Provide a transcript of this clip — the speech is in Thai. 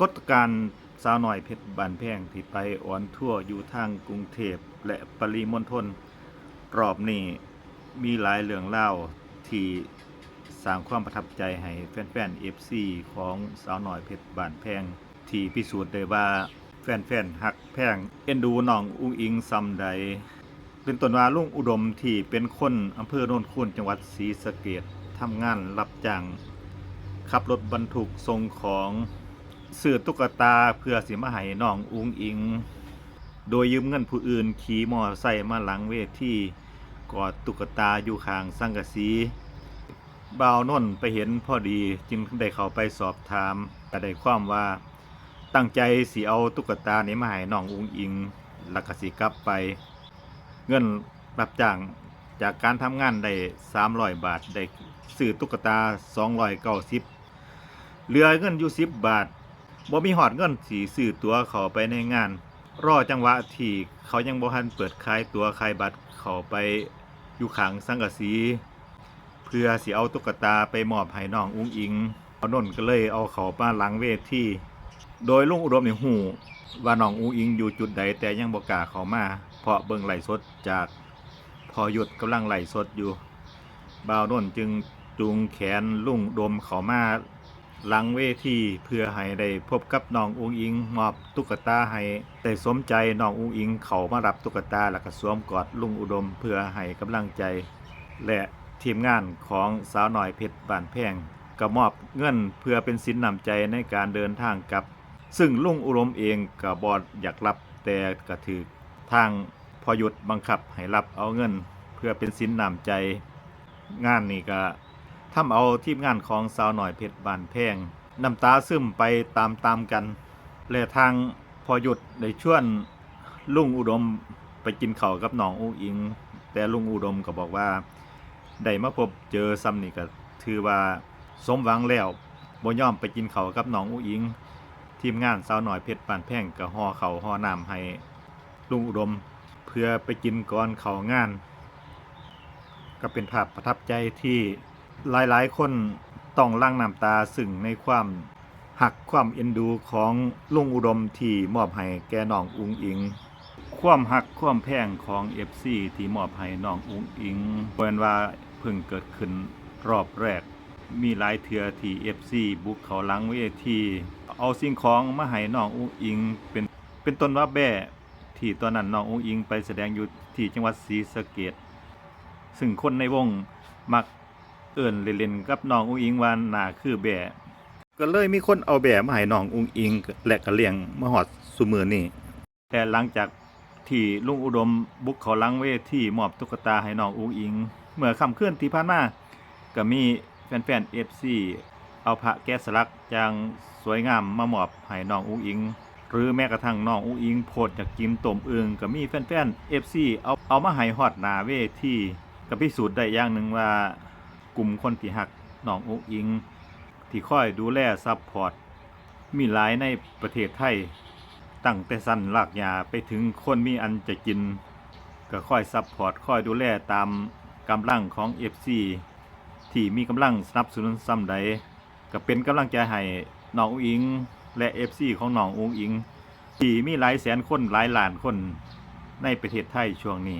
กฏการณ์สาวหน่อยเพชรบานแพงที่ไปออนทั่วอยู่ทางกรุงเทพและปริมณฑลรอบนี้มีหลายเรื่องเล่าที่สร้างความประทับใจให้แฟนๆ FC ของสาวหน่อยเพชรบานแพง ที่พิสูจน์ได้ว่าแฟนๆหักแพงเอ็นดูน้องอุ้งอิงซำใด เป็นต้นว่าลุงอุดมที่เป็นคนอำเภอโนนคูนจังหวัดศรีสะเกดทำงานรับจ้างขับรถบรรทุกส่งของ ซื้อตุ๊กตาเพื่อสิมาให้น้องอุงอิง โดยยืมเงินผู้อื่นขี่มอไซค์มาหลังเวทีกอดตุ๊กตาอยู่ข้างสังกะสีบ่าวนนไปเห็นพอดีจึงได้เข้าไปสอบถามก็ได้ความว่าตั้งใจสิเอาตุ๊กตานี้มาให้น้องอุงอิงล้วก็สิกลับไป เงินรับจ้างจากการทำงานได้300 บาทได้ซื้อตุ๊กตา 290เหลือเงินอยู่10บาท บ่มีหอดเงินสีซื้อตั๋วเข้าไปในงาน รอจังหวะที่เขายังบ่ทันเปิดขายตั๋วขายบัตรเข้าไปอยู่ข้างสังกะสี เพื่อสิเอาตุ๊กตาไปมอบให้น้องอุ้งอิงเอานนก็เลยเอาเขามาหลังเวทที่ โดยลุงอุดมนี่ฮู้ว่าน้องอุ้งอิงอยู่จุดใดแต่ยังบ่กล้าเข้ามา เพราะเบิ่งไหลสดจากพอหยุดกำลังไหลสดอยู่บ่าวนนจึงจูงแขนลุงอุดมเข้ามา หลังเวทีเพื่อให้ได้พบกับน้องอุ้งอิงมอบตุ๊กตาให้ได้สมใจน้องอุ้งอิงเขามารับตุ๊กตาแล้วก็สวมกอดลุงอุดมเพื่อให้กำลังใจ และทีมงานของสาวหน่อยเพชรบานแพงก็มอบเงินเพื่อเป็นสินนำใจในการเดินทางกลับ ซึ่งลุงอุดมเองก็บอดอยากรับแต่ก็ถือทางพอหยุดบังคับให้รับเอาเงิน เพื่อเป็นสินนำใจ งานนี้ก็ ทำเอาทีมงานของสาวหน่อยเพชรบานแพงน้ำตาซึมไปตามๆกันและทางพอหยุดได้ชวนลุงอุดมไปกินข้าวกับน้องอุ้งอิง แต่ลุงอุดมก็บอกว่าได้มาพบเจอซ้ำนี่ก็ถือว่าสมหวังแล้วบ่ยอมไปกินข้าวกับน้องอุ้งอิง ทีมงานสาวหน่อยเพชรปานแพงก็ห่อเขาห่อน้ำให้ลุงอุดม เพื่อไปกินก่อนเขางาน ก็เป็นภาพประทับใจที่ หลายๆ คนต้องลั่งน้ำตาซึ่งในความหักความเอ็นดูของลุงอุดมที่มอบให้แก่น้องอุงอิง ความหักความแพงของ FC ที่มอบให้น้องอุงอิงเนว่าเพิ่งเกิดขึ้นรอบแรก มีหลายเทือที่ FC บุกเขาหลังเวทีเอาสิ่งของมาให้น้องอุงอิง เป็นเป็นต้นว่าแบ่ที่ตอนนั้นน้องอุงอิงไปแสดงอยู่ที่จังหวัดศรีสะเกษซึ่งคนในวงมัก เอิ่นเล่นๆกับน้องอุงอิงว่าหน้าคือแบ่ก็เลยมีคนเอาแบ่มาให้น้องอุงอิง และก็เลี้ยงมาฮอดซุมื้อนี้แต่หลังจากที่ลุงอุดมบุกเขาหลังเวทีมอบตุ๊กตาให้น้องอุงอิง เมื่อค่ำคืนที่ผ่านมาก็มีแฟนๆ FC เอาพระแกะสลักอย่างสวยงามมามอบให้น้องอุ้งอิง หรือแม้กระทั่งน้องอุ้งอิงโพดจากกิมต้มอึงก็มีแฟนๆ FC เอาเอามาให้ฮอดหน้าเวทีก็พิสูจน์ได้อย่างหนึ่งว่า กลุ่มคนที่หักน้องอุ้งอิง ที่คอยดูแลซัพพอร์ต มีหลายในประเทศไทย ตั้งแต่สั้นลากยาไปถึงคนมีอันจะกิน ก็คอยซัพพอร์ตคอยดูแลตามกำลังของ FC ที่มีกำลังสนับสนุนซ้ำใดก็เป็นกำลังใจให้น้องอุงอิง และ FC ของน้องอุงอิง ที่มีหลายแสนคนหลายล้านคนในประเทศไทยช่วงนี้